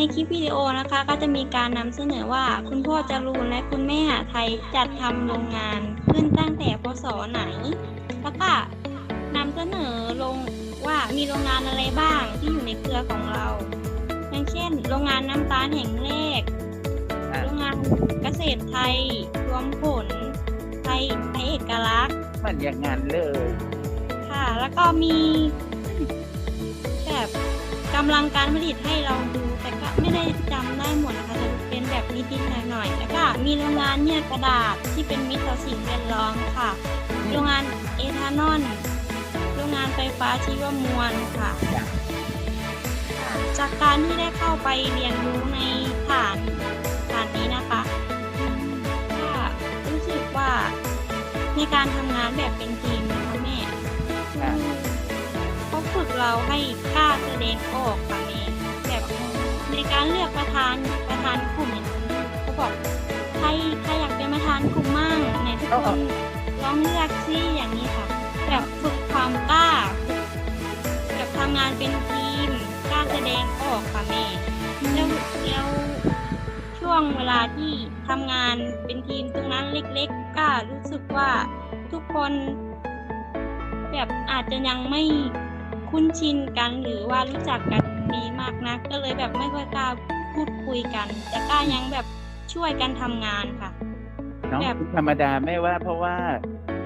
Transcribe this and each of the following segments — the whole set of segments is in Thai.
ในคลิปวิดีโอนะคะก็จะมีการนำเสนอว่าคุณพ่อจรูนและคุณแม่หาไทยจัดทำโรงงานขึ้นตั้งแต่พศไหน แล้วก็นำเสนอลงว่ามีโรงงานอะไรบ้างที่อยู่ในเครือของเรา อย่างเช่น โรงงานน้ำตาลแห่งแรกอะโรงงานเกษตรไทยรวมผล ไทยไทยเอกลักษณ์มันอย่างนั้นเลย ค่ะ แล้วก็มีแบบ กำลังการผลิตให้เราดู แต่ก็ไม่ได้จำได้หมดนะคะจะเป็นแบบนิดๆหน่อยๆแล้วก็มีโรงงานเนี่ยกระดาษที่เป็นมิตรต่อสิ่งแวดล้อมค่ะ โรงงานเอทานอลโรงงานไฟฟ้าชีวมวลค่ะจ้ะค่ะจากการที่ได้เข้าไปเรียนรู้ในฐานฐานนี้นะคะก็รู้สึกว่าในการทำงานแบบเป็นทีมนะคะแม่อะเขาฝึกเราให้กล้าแสานประธานกลุ่มอย่างนี้เขาบอกใครใครอยากเป็นประธานกลุ่มมั่งไหนทุกคนลองเลือกซิอย่างนี้ค่ะแบบฝึกความกล้ากแบบทำงานเป็นทีมกล้าแสดงออกค่ะแม่แล้วแล้วช่วงเวลาที่ทำงานเป็นทีมตรงนั้นเล็ก ๆ ก็รู้สึกว่าทุกคนแบบอาจจะยังไม่คุ้นชินกันหรือว่ารู้จักกันดีมากนักก็เลยแบบไม่ค่อยกล้า พูดคุยกัน แต่กล้ายังแบบช่วยกันทำงานค่ะเนาะแบบธรรมดาไม่ว่า เพราะว่า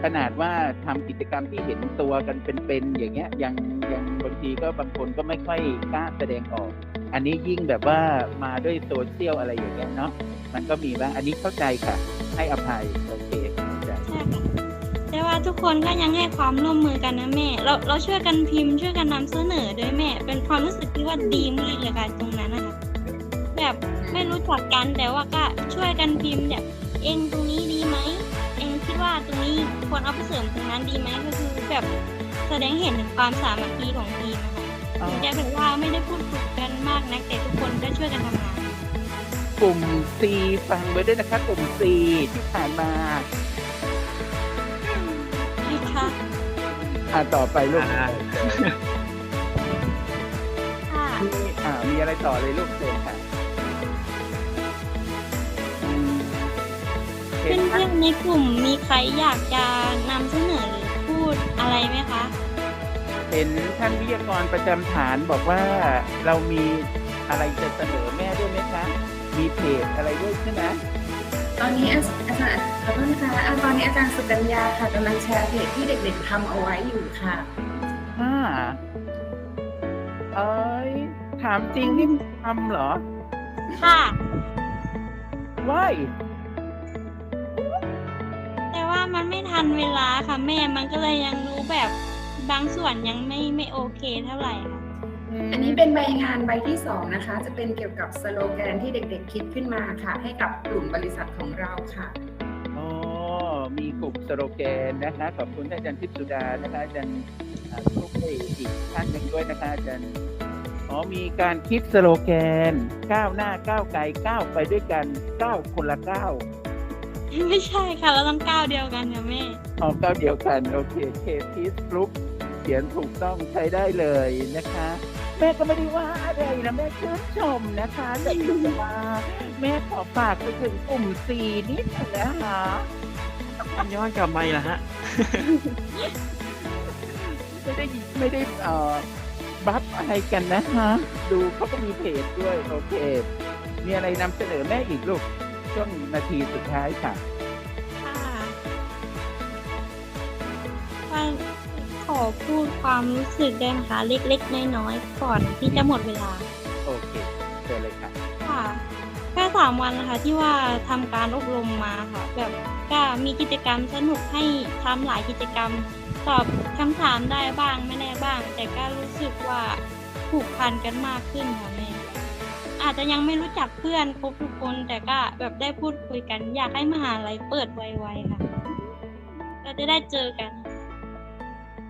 ขนาดว่าทำกิจกรรมที่เห็นตัวกันเป็นๆอย่างเงี้ยยังยังบางทีก็บางคนก็ไม่ค่อยกล้าแสดงออก อันนี้ยิ่งแบบว่ามาด้วยโซเชียลอะไรอย่างเงี้ยเนาะมันก็มีบ้างอันนี้เข้าใจค่ะ ให้อภัยโอเคเข้าใจใช่ค่ะแต่ว่าทุกคนก็ยังให้ความร่วมมือกันนะแม่ เราเราช่วยกันพิมพ์ช่วยกันนำเสนอด้วยแม่ เป็นความรู้สึกที่ว่าดีมากเลยค่ะตรงนั้นนะคะ แบบไม่รู้จักกันแต่ว่าก็ช่วยกันพิมพ์แบบเองตรงนี้ดีไหมเองคิดว่าตรงนี้ควรเอาไปเสริมตรงนั้นดีไหมก็คือแบบแสดงเห็นถึงความสามัคคีของทีมนะคะอ๋อถึงจะแบบว่าไม่ได้พูดคุยกันมากนักแต่ทุกคนก็ช่วยกันทำงานกลุ่ม C ฟังไว้ด้วยนะคะกลุ่ม C ที่ผ่านมาค่ะอ่าต่อไปลูกอ่าค่ะมีอ่ามีอะไรต่อเลยลูกเชิญค่ะ เพื่เห็นท่านอนๆในกลุ่มมีใครอยากจะนำเสนอหรือพูดอะไรไหมคะ เห็นท่านวิทยากรประจำฐานบอกว่าเรามีอะไรจะเสนอแม่ด้วยไหมคะ มีเพจอะไรด้วยใช่ไหมตอนนี้อาอาจารย์ขอโทษนะคะอ่าตอนนี้อาจารย์สุกัญญาค่ะกำลังแชร์เพจที่เด็กๆทำเอาไว้อยู่ค่ะอ่าเอ้ยถามจริงนี่ทำเหรอ ค่ะว้ายแต่ว่า มันไม่ทันเวลาค่ะแม่มันก็เลยยังรู้แบบบางส่วนยังไม่ไม่โอเคเท่าไหร่ค่ะ อันนี้เป็นใบงานใบที่สองนะคะ จะเป็นเกี่ยวกับสโลแกนที่เด็กๆคิดขึ้นมาค่ะ ให้กับกลุ่มบริษัทของเราค่ะ อ๋อ มีกลุ่มสโลแกนนะคะ ขอบคุณท่านอาจารย์ทิพย์สุดานะคะอาจารย์อ่าทุกอีกท่านหนึ่งด้วยนะคะอาจารย์อ๋อมีการคิดสโลแกนก้าวหน้าก้าวไกลก้าวไปด้วยกันก้าวคนละก้าว ไม่ใช่ค่ะเราต้องก้าวเดียวกันค่ะแม่ ออกก้าวเดียวกัน โอเคเคทีสกรุ๊ปเขียนถูกต้องใช้ได้เลยนะคะ แม่ก็ไม่ได้ว่าอะไรนะแม่ชื่นชมนะคะแต่คือว่าแม่ขอฝากไปถึงกลุ่มซีนิดหนึงนะคะ ย้อนกลับมาอีกแล้วฮะ ไม่ได้ไม่ได้เอ่อบัฟอะไรกันนะคะดูเขาก็มีเพจด้วย โอเค มีอะไรนำเสนอแม่อีกลูก ช่วงนาทีสุดท้ายค่ะค่ะว่าขอพูดความรู้สึกได้ไหมคะเล็กๆ น้อยๆ ก่อนที่จะหมดเวลา โอเคเชิญเลยค่ะค่ะแค่สามวันนะคะที่ว่าทำการอบรมมาค่ะ แบบก็มีกิจกรรมสนุกให้ทำหลายกิจกรรม ตอบคำถามได้บ้างไม่ได้บ้าง แต่ก็รู้สึกว่าผูกพันกันมากขึ้นค่ะแม่ อาจจะยังไม่รู้จักเพื่อนครบทุกคน แต่ก็แบบได้พูดคุยกัน อยากให้มหาลัยเปิดไวๆค่ะ เราจะได้เจอกัน